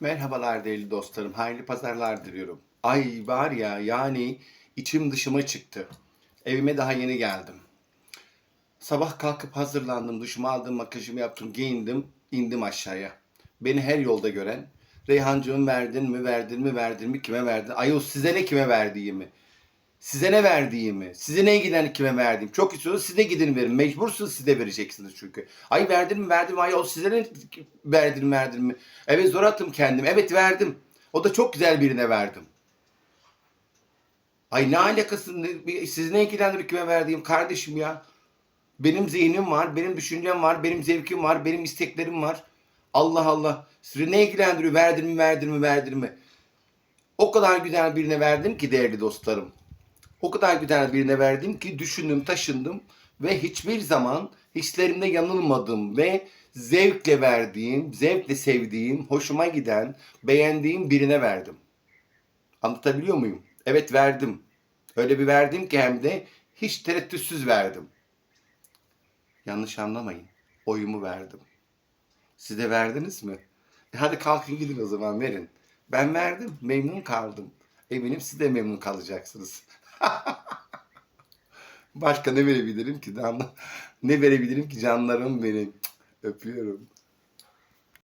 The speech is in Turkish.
Merhabalar değerli dostlarım. Hayırlı pazarlar diliyorum. Ay var ya yani içim dışıma çıktı. Evime daha yeni geldim. Sabah kalkıp hazırlandım, duşumu aldım, makyajımı yaptım, giyindim, indim aşağıya. Beni her yolda gören, Reyhancığım verdin mi, verdin mi, verdin mi, kime verdin? Ayol size ne kime verdiğimi? Size ne verdiğimi, size ne giden kime verdiğim. Çok istiyorsanız size gidin verin. Mecbursunuz size vereceksiniz çünkü. Ay verdin mi verdim? Ay o size ne verdin mi verdin mi? Evet zor attım kendim. Evet verdim. O da çok güzel birine verdim. Ay ne alakası? Sizi ne ilgilendirir kime verdiğim kardeşim ya. Benim zihnim var, benim düşüncem var, benim zevkim var, benim isteklerim var. Allah Allah. Sizi ne ilgilendiriyor? Verdin mi, verdin mi, verdin mi? O kadar güzel birine verdim ki değerli dostlarım. O kadar güzel birine verdim ki düşündüm, taşındım ve hiçbir zaman hislerimde yanılmadım ve zevkle verdiğim, zevkle sevdiğim, hoşuma giden, beğendiğim birine verdim. Anlatabiliyor muyum? Evet verdim. Öyle bir verdim ki hem de hiç tereddütsüz verdim. Yanlış anlamayın. Oyumu verdim. Siz de verdiniz mi? E hadi kalkın gidin o zaman verin. Ben verdim, memnun kaldım. Eminim siz de memnun kalacaksınız. Başka ne verebilirim ki? Ne verebilirim ki canlarım benim? Cık, Öpüyorum.